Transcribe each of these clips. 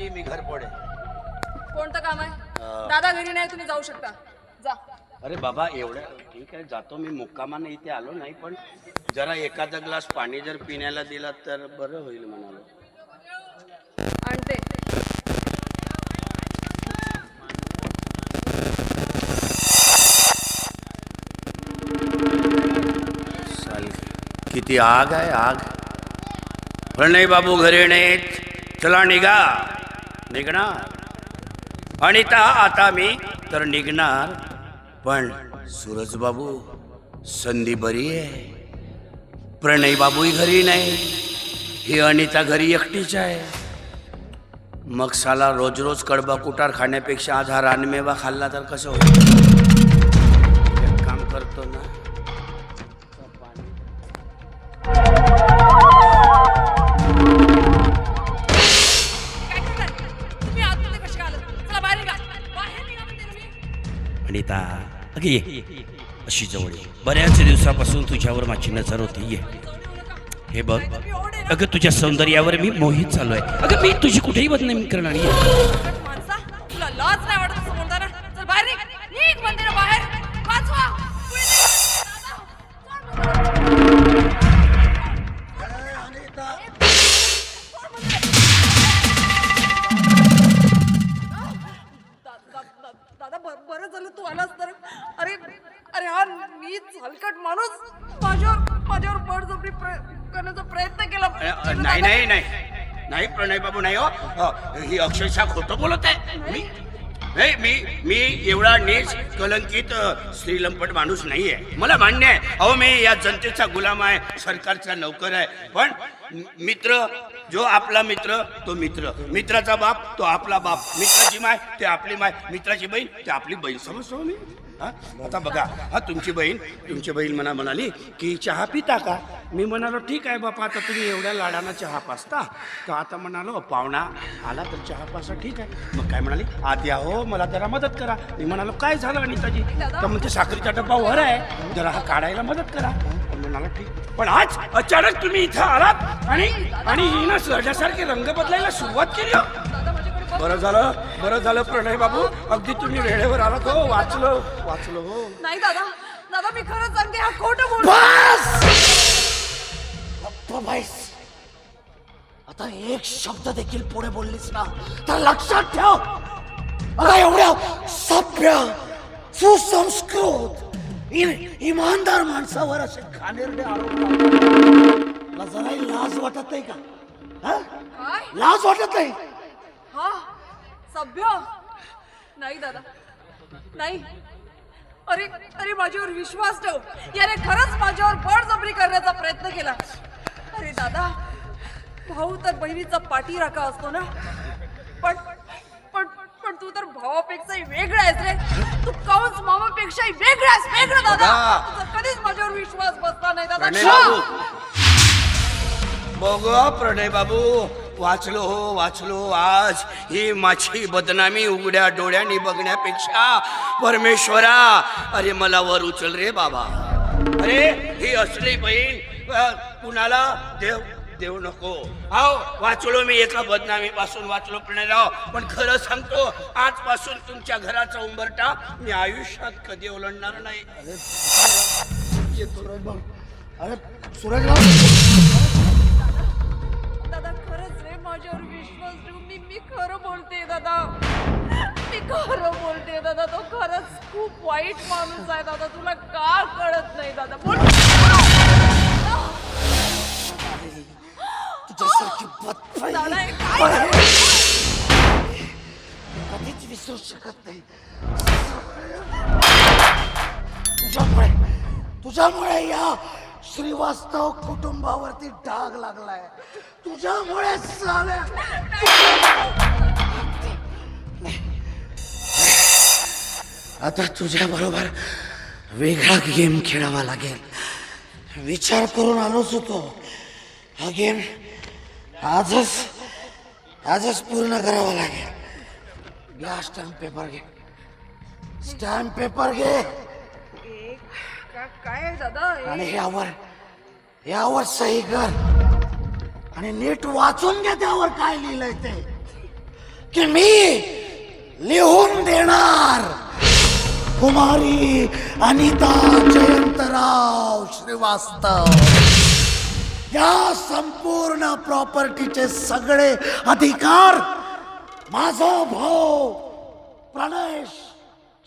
जी मी घरपोडे कोणतं काम आहे. दादा घरी नाही तुम्ही जाऊ शकता. जा. अरे बाबा एवढ्या ठीक आहे जातो मी. मुक्कामाने इथे आलो नाही पण जरा एखादा ग्लास पाणी जर पिण्याला दिला तर बरं होईल म्हणालो. आणते. किती आग आहे आग. प्रणय बाबू घरी नाहीत. चला निघा. निघणार. आणि आता मी तर निघणार. पण सूरज बाबू संधी बरी आहे. प्रणय बाबूही घरी नाही. ही अनिता घरी एकटीच आहे. मग साला रोज रोज कडबा कुटार खाण्यापेक्षा आज हा रानमेवा खाल्ला तर कसं होईल? काम करतो ना. अनिता अगं ये. अशी जवळ ये. बऱ्याच दिवसापासून तुझ्यावर माझी नजर होती ये. हे बघ. अगं तुझ्या सौंदर्यावर मी मोहित झालोय. अगं मी तुझी कुठेही बदनामी करणार नाही प्रणय बाबू नाही हो. ही अक्षरशः खोटं बोलत आहे मी नाही मी मी एवढा नीच कलंकित अ, स्त्रीलंपट माणूस नाहीये. मला मान्य आहे. अहो मी या जनतेचा गुलाम आहे सरकारचा नौकर आहे. पण मित्र जो आपला मित्र तो मित्र. मित्राचा बाप तो आपला बाप. मित्राची माय ते आपली माय. मित्राची बहीण ते आपली बहीण. समजतो मी? हा? आता बघा हा तुमची बहीण तुमची बहीण म्हणा म्हणाली की चहा पिता का? मी म्हणालो ठीक आहे बापा आता तुम्ही एवढ्या लाडानं चहा पासता तर आता म्हणालो पाहुणा आला तर चहा पासा ठीक आहे. मग काय म्हणाली आत या हो मला जरा मदत करा. मी म्हणालो काय झालं अनिताजी? तर म्हणजे साखरेचा डब्बा वर आहे जरा हा काढायला मदत करा. म्हणाला ठीक. पण आज अचानक तुम्ही इथं आलात आणि आणि हिनं सहजासारखे रंग बदलायला सुरुवात केली हो. बरं झालं बरं झालं प्रणय बाबू. अगदी तुम्ही वेळेवर आलात हो वाचलो वाचलो हो. नाही दादा दादा मी खरंच सांगते हा खोटं बोल आता एक शब्द देखील पुढे बोललीस ना तर लक्षात ठेव. आता एवढ्या सभ्य सुसंस्कृत इ- इमानदार माणसावर असे खानेरडे आरोप लावतात. तुला जराही लाज वाटत नाही का? हा? काय? लाज वाटत नाही? हा सभ्य. नाही दादा. नाही. अरे अरे माझ्यावर विश्वास ठेव. याने खरंच माझ्यावर बळजबरी करण्याचा प्रयत्न केला. अरे दादा भाऊ तर बहिणीचा पाठी राखा असतो ना? पण पण पण तू तर भावापेक्षाही वेगळा आहेस रे. तू कंस मामापेक्षाही वेगळा आहेस वेगळं दादा. तुझा कधीच माझ्यावर विश्वास बसला नाही दादा. प्रणय शा! बाबू. बघ प्रणय बाबू वाचलो हो वाचलो आज. ही माझी बदनामी उघड्या डोळ्यांनी बघण्यापेक्षा परमेश्वरा अरे मला वर उचल रे बाबा. अरे ही असली बहीण कुणाला देव देऊ नको. आओ वाचलो मी एका बदनामी पासून वाचलो प्रणयराव पण खरं सांगतो आजपासून तुमच्या घराचा उंबरटा मी आयुष्यात कधी ओलांडणार नाही. अरे सुरेशराव खरं बोलते दादा. मी खरं बोलते दादा तो खरंच खूप वाईट माणूस आहे दादा. तुला का कळत नाही दादा? बोल. तुझ्यासारखी बदफाई दादा हे काय कधीच विसरू शकत नाही. तुझ्यामुळे तुझ्यामुळे या श्रीवास्तव कुटुंबावरती डाग लागलाय. तुझ्यामुळे आता तुझ्या बरोबर वेगळा गेम खेळावा लागेल. विचार करून आलोच होतो. हा गेम आजच आजच पूर्ण करावा लागेल. घ्या स्टॅम्प पेपर घे. स्टॅम्प पेपर घे. काय दादा? हे? आणि यावर यावर सही कर. आणि नीट वाचून घ्या त्यावर काय लिहिलंय ते. की मी लिहून देणार. कुमारी अनिता जयंतराव श्रीवास्तव. या संपूर्ण प्रॉपर्टीचे सगळे अधिकार माझा भाऊ प्रणेश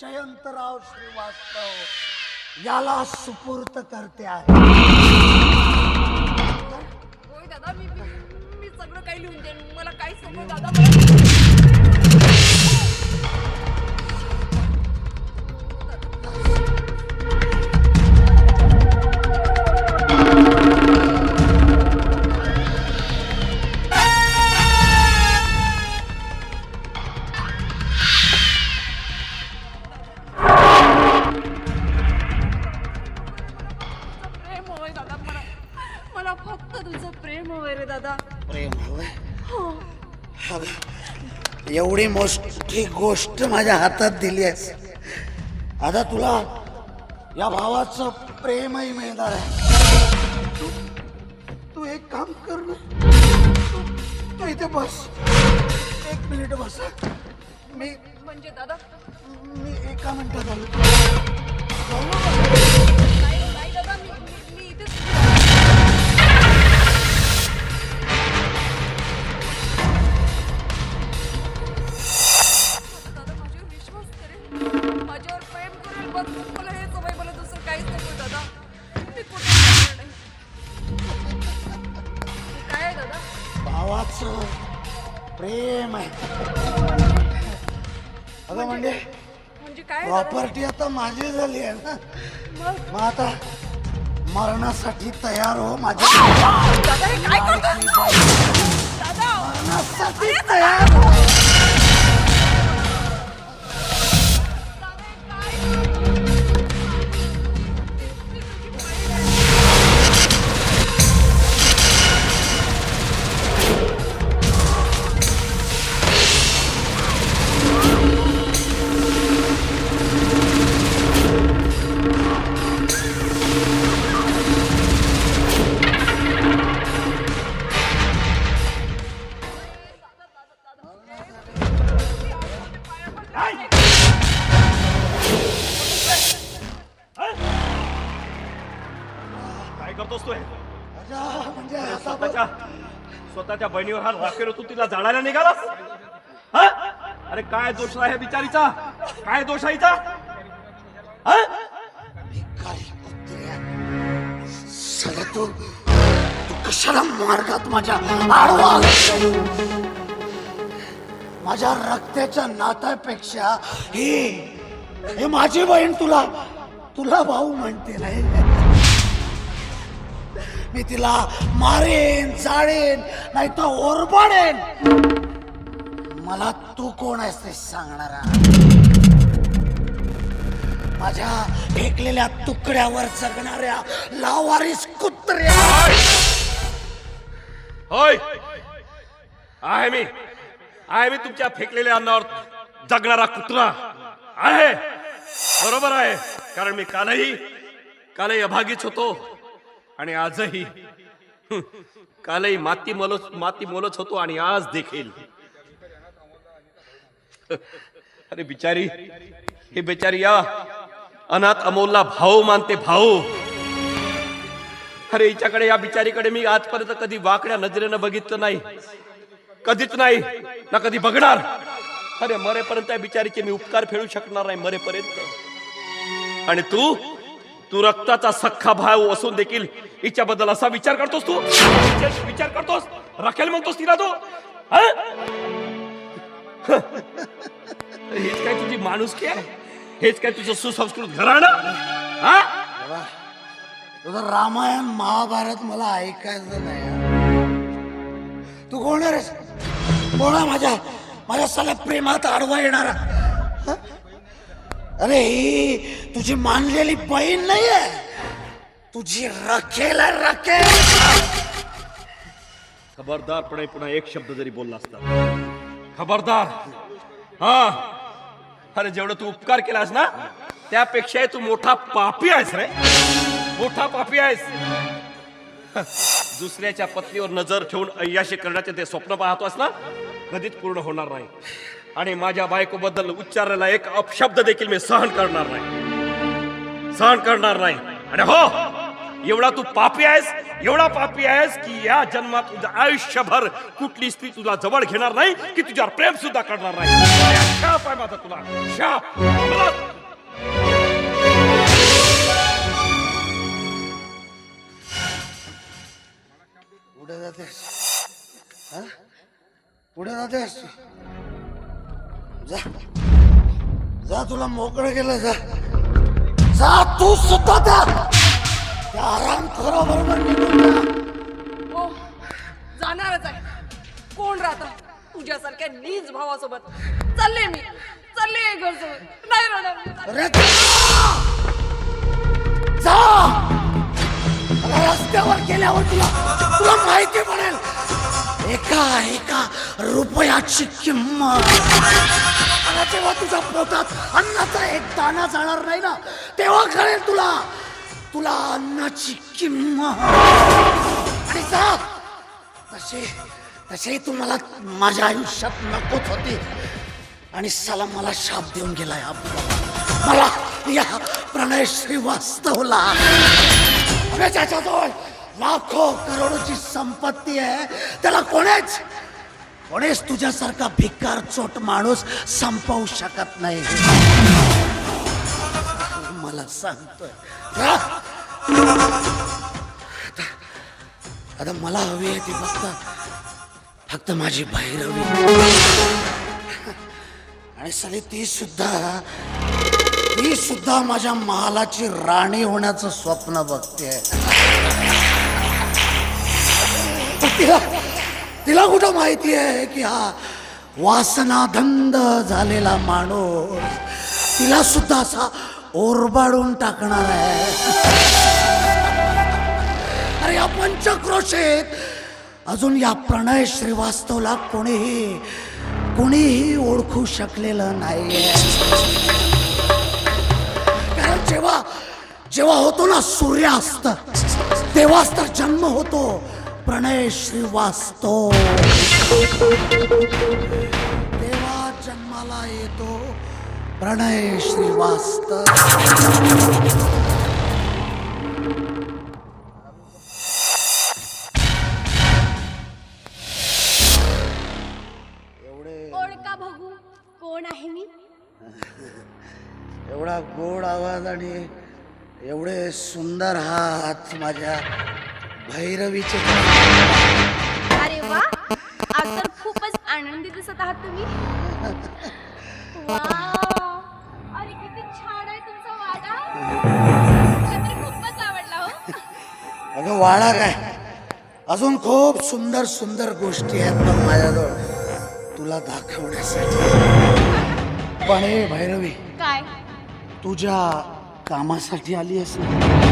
जयंतराव श्रीवास्तव. याला सुपूर्त करते आहे. होय दादा मी मी- मी सगळं काही लिहून देईन. मला काही नको दादा मला हवंय रे दादा। प्रेम हवंय हो अगं, एवढी मोठी गोष्ट माझ्या हातात दिली आहेस. आता तुला या भावाचं प्रेमही मिळणार आहे. तू तू एक काम कर ना. तू इथे बस. एक मिनिट बस मी म्हणजे दादा? मी एका मिनिटात आलो. भावाचं प्रेम आहे. अगं म्हणजे म्हणजे काय? प्रॉपर्टी आता माझी झाली आहे ना. मग? मग आता मरणासाठी तयार हो माझ्या दादा हे काय करतोस? तू? दादा मरणासाठी तयार हो. बहिणीवर हा राखेल तू तिला जाळायला निघालास? हा? अरे काय दोष आहे बिचारीचा? काय दोष आहे सगळं तू तू कशाला मार्गात माझ्या आडवा माझ्या रक्ताच्या नात्यापेक्षा ही हे माझी बहीण तुला तुला भाऊ म्हणते नाही मी तिला मारेन जाळेन नाही तर ओरबाडेन. मला तू कोण आहेस ते सांगणारा? माझ्या फेकलेल्या तुकड्यावर जगणाऱ्या लावारीस कुत्र्या. होय. आहे मी. आहे मी तुमच्या फेकलेल्या अन्नावर जगणारा कुत्रा. आहे. बरोबर आहे. कारण मी कालही कालही अभागीच होतो. आणि आजही कालही माती मलच माती मोलच होतो आणि आज देखील. अरे बिचारी हे बिचारी या अनाथ अमोलला भाऊ मानते भाऊ. अरे हिच्याकडे या बिचारीकडे मी आजपर्यंत कधी वाकड्या नजरेनं बघितलं नाही. कधीच नाही ना कधी बघणार. अरे मरेपर्यंत या बिचारीचे मी उपकार फेडू शकणार नाही मरेपर्यंत. आणि तू? तू रक्ताचा सख्खा भाव असून देखील हिच्याबद्दल असा विचार करतोस तू? विचार- करतोस? राखेल म्हणतोस तिला तू? हेच काय तुझी माणुसकी आहे? हेच काय तुझं सुसंस्कृत घराणं? हा? तुझं रामायण महाभारत मला ऐकायचं नाही. तू कोण आहे रे माझ्या माझ्या सगळ्या प्रेमात आडवा येणारा. अरे ही तुझी मानलेली बहीण नाहीये. तुझी रखेल आहे, रखेल खबरदारपणे पुन्हा एक शब्द जरी बोलला असता. खबरदार. हा. अरे जेवढं तू उपकार केलास ना त्यापेक्षा तू मोठा पापी आहेस रे. मोठा पापी आहेस. दुसऱ्याच्या पत्नीवर नजर ठेवून अय्याशी करण्याचे ते स्वप्न पाहतोस ना कधीच पूर्ण होणार नाही. आणि माझ्या बायकोबद्दल उच्चारलेला एक अपशब्द देखील मी सहन करणार नाही. सहन करणार नाही. आणि हो एवढा तू पापी आहेस एवढा पापी आहेस की या जन्मात तुझं आयुष्यभर कुठली स्त्री तुला जवळ घेणार नाही की तुझ्यावर प्रेम सुद्धा करणार नाही. शाप आहे माझा तुला. शाप. पुढे जातेस. पुढे जातेस जा. जा तुला मोकळं केलं जा. जा तू सुद्धा त्या त्या आराम बरोबर निघून जा हो जाणारच आहे. कोण राहता? तुझ्यासारख्या नीच भावासोबत. चालले मी. चालले घर सोबत नाही राहणार. मी. अरे जा! जा. अरे रस्त्यावर गेल्यावर तुला तुला माहिती पडेल. एका एका रुपयाची किंमत. आणि जेव्हा तुझ्या पोटात अन्नाचा एक दाना जाणार नाही ना तेव्हा कळेल तुला तुला अन्नाची किंमत. आणि जा तसे तसे तू मला माझ्या आयुष्यात नकोच होती. आणि साला मला शाप देऊन गेला या मला या प्रणय श्रीवास्तवला अरे ज्याच्याजवळ लाखो करोडोची संपत्ती आहे त्याला कोणीच कोणीच तुझ्यासारखा भिकार चोट माणूस संपवू शकत नाही मला सांगतोय आता आता मला हवी आहे ती फक्त फक्त माझी भैरवी. आणि सगळी ती सुद्धा ती सुद्धा माझ्या महालाची राणी होण्याचं स्वप्न बघते तिला तिला कुठं माहिती आहे की हा वासनाधंद झालेला माणूस तिला सुद्धा असा ओरबाडून टाकणार आहे. अरे या पंचक्रोशेत अजून या प्रणय श्रीवास्तवला कोणीही कोणीही ओळखू शकलेलं नाहीये. कारण जेव्हा जेव्हा होतो ना सूर्यास्त तेव्हाच तर जन्म होतो. प्रणय श्रीवास्तव. तेव्हा जन्माला येतो प्रणय श्रीवास्तव. ओळखा बघू? कोण आहे मी? एवढा गोड आवाज आणि एवढे सुंदर हात माझ्या भैरवीचे. अरे वा आज तर खूपच आनंदी दिसत आहात तुम्ही. वाव. अरे किती छान आहे तुमचा वाडा. मला तर खूपच आवडला हो. अगं वाडा काय? अजून खूप सुंदर सुंदर गोष्टी आहेत बघ माझ्याजवळ. तुला दाखवण्यासाठी. पण हे भैरवी काय? तुझ्या कामासाठी आली ना?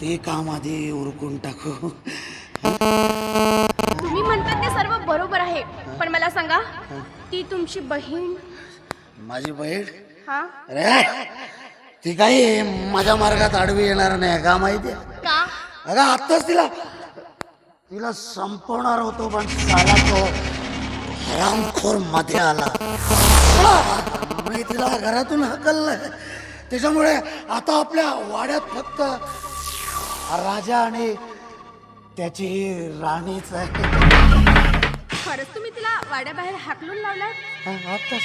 ते काम आधी उरकून टाकू. तुम्ही म्हणतात ते सर्व बरोबर आहे पण मला सांगा ती तुमची बहीण? माझी बहीण? हा. अरे ती काही माझ्या मार्गात आडवी येणार नाही का माहिती का? अगं आत्ताच तिला तिला संपवणार होतो पण साला तो हरामखोरमध्ये आला. मी तिला घरातून हकललंय त्याच्यामुळे आता आपल्या वाड्यात फक्त राजा आणि त्याची राणीच आहे. खरंच तुम्ही तिला वाड्याबाहेर हाकलून लावला हा, आत्ताच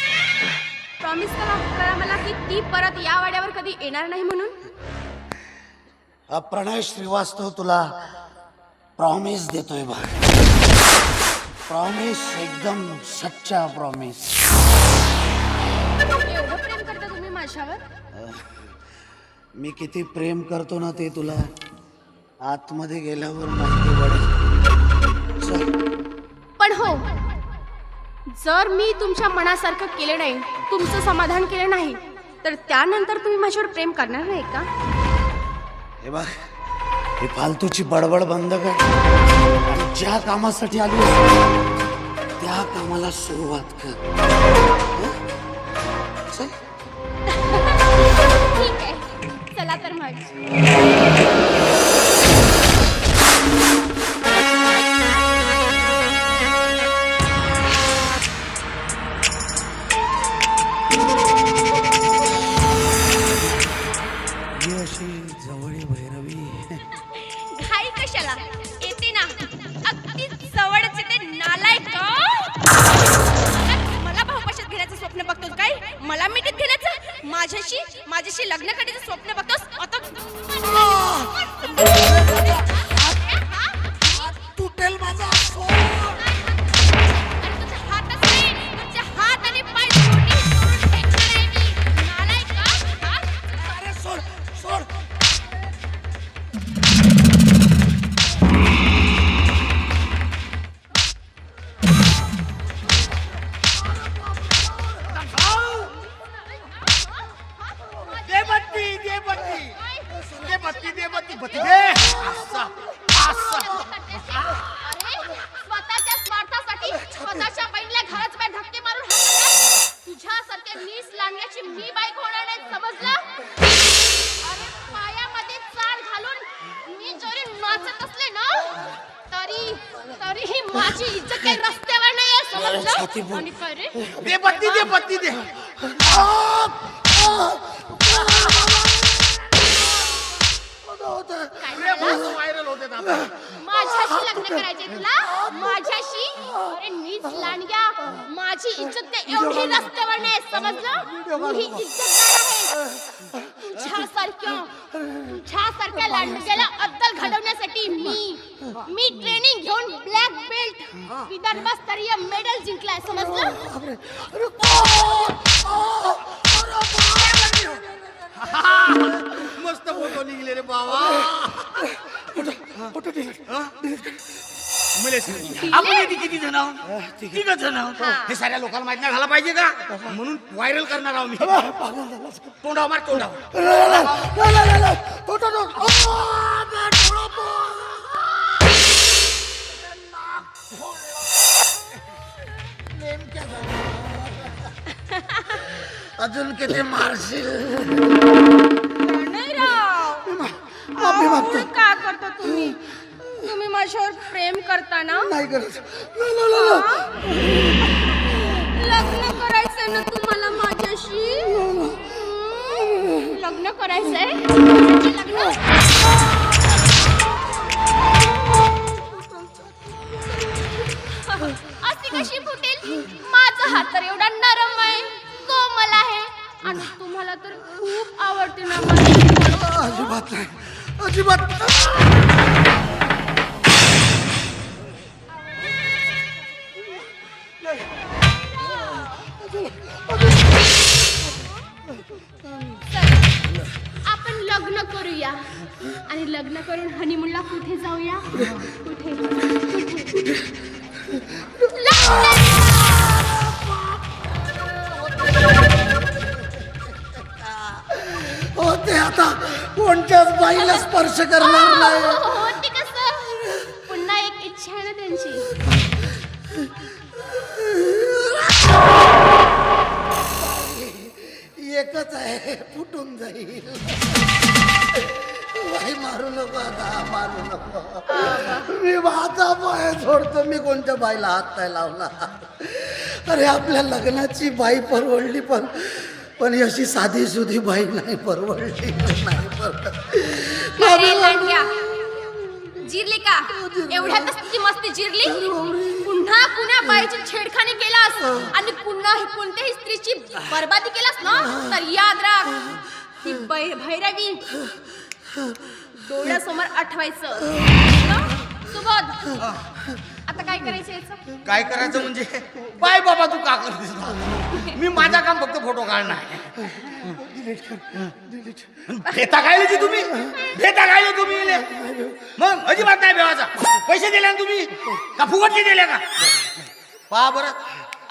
प्रॉमिस करा करा मला की ती परत या वाड्यावर कधी येणार नाही म्हणून. हा प्रणय श्रीवास्तव तुला प्रॉमिस देतोय बघ. प्रॉमिस एकदम सच्चा प्रॉमिस एवढं प्रेम करता तुम्ही माझ्यावर? मी किती प्रेम करतो ना ते तुला. आतमध्ये गेल्यावर माहिती पडेल चल. पण हो जर मी तुमच्या मनासारखं केलं नाही तुमचं समाधान केलं नाही तर त्यानंतर तुम्ही माझ्यावर प्रेम करणार नाही का हे बघ ही फालतूची बडबड बंद कर आणि ज्या कामासाठी आली आहेस, त्या कामाला सुरुवात कर हं? चल. ठीक आहे चला तर मग कवळी भैरवी. घाई कशाला? येते ना. अगदी जवळच येते नालायक हो. मला भावपाशात घेण्याचं स्वप्न बघतो काय? मला मिठीत घेण्याचं? माझ्याशी माझ्याशी लग्न करायचं स्वप्न बघतो आणि दे पत्ती दे पत्ती दे? व्हायरल होते माझ्याशी लग्न करायचे तुला माझ्याशी अरे नीच लांडग्या. माझी इज्जत ते एवढी रस्त्यावर नाही समजलं? मी इज्जतदार आहे. तुझ्यासारख्या तुझ्यासारख्या लांडग्याला अद्दल घडवण्यासाठी मी मी ट्रेनिंग घेऊन ब्लॅक बेल्ट विदर्भस्तरीय मेडल जिंकलाय समजलं? मस्त फोटो निघले रे बाबा. आपण इथे किती जण आहोत. तिघ. जण आहोत. हे. साऱ्या लोकांना माहीत नाही झालं पाहिजे का? म्हणून व्हायरल करणार आहोत मी. तोंडावर मार तोंडावर. अजून किती मारशील? माफी मागतो का करता तुम्ही तुम्ही माझ्यावर प्रेम करता ना नाही करत नाही, नाही. लग्न करायचंय ना तुम्हाला माझ्याशी? हम्म, लग्न करायचंय? म्हणजे लग्न? अशी कशी फुटेल? माझा हात तर एवढा नरम आहे. कोमल आहे. आणि तुम्हाला तर खूप आवडते ना माझी अजिबात नाही. अजिबात आपण लग्न करूया. आणि लग्न करून हनीमूनला कुठे जाऊया? कुठे! हो ते आता. कोणत्याच बाईला स्पर्श करणार नाही. पाय सोडतो मी कोणत्या बाईला हात नाही लावला अरे आपल्या लग्नाची बाई परवडली पण पण अशी साधी सुधी बाई नाही परवडली नाही परवडली जिरली का? एवढ्यातच तुझी मस्ती जिरली? पुन्हा पुन्हा बाईची छेडखानी केलास? आणि पुन्हा ही कोणत्याही स्त्रीची बरबादी केलास ना? तर याद राख. ही. बै- भैरवी. डोळ्यासमोर आठवायचं. आता काय करायचं याचं? काय करायचं म्हणजे बाय बाबा तू का करतेस? मी माझा काम फक्त फोटो काढणं आहे. भेता खायला की तुम्ही? भेता खायला तुम्ही इले? मग अजिबात नाही बेवाचा. पैसे दिले ना तुम्ही? का फुगटचे दिले का? पहा बरं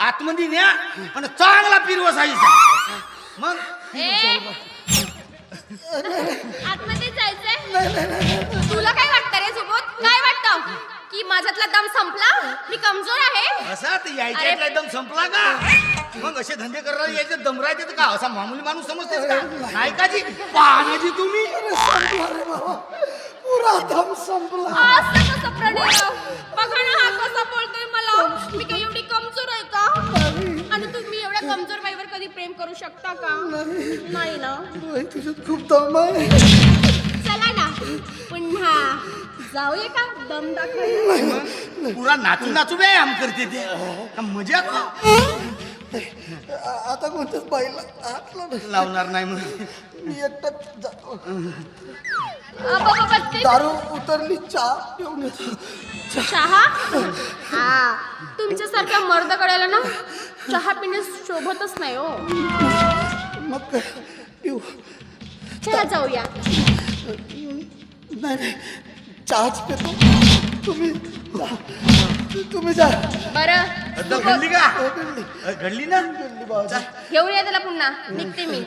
आतमध्ये न्या पण चांगला पिरवसायचा मग? ए! आतमध्ये जायचंय? तुला काय वाटतं रे सुबोध? काय वाटतं? की माझ्यातला दम संपला? मी कमजोर आहे? असा? तर यायच्या अरे- एकदम संपला का? मग असे धंदे करणारे यायचे दम राहते तर का? असा मामूली माणूस समजतेस का? नाही. का जी? पाहण्याची तुम्ही? संपला रे बाबा. पुरा दम संपला. असं कसं प्रणय? बघा ना हा कसा बोलतोय मला. मी काही एवढी कमजोर आहे का? आणि तुम्ही एवढ्या कमजोर बाईवर कधी प्रेम करू शकता का? नाही. ना. बाई, तुझ्यात खूप दम आहे. पुन्हा जाऊया का? दम दाखवायला पुरा नाचू नाचू व्यायाम करते ते. का मजा आता कोणत्याच बाईला हात लावणार लावणार नाही म्हणून. मी एकटाच जातो. अ, ब- ब- ब- ते. दारू उतरली चहा पिऊन येतो. चहा? हा. तुमच्यासारख्या मर्द कळायला ना चहा पिणे शोभतच नाही हो. मग काय? पिऊ. चला जाऊया. नाही चहाच पितो. तुम्ही तुम्ही जा. बरं. आता घडली का? हो, घडली. ना? बिल्ली बाबा. या त्याला पुन्हा. निघते मी.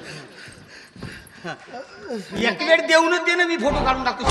एक वेळ देऊनच दे ना मी फोटो काढून टाकतो.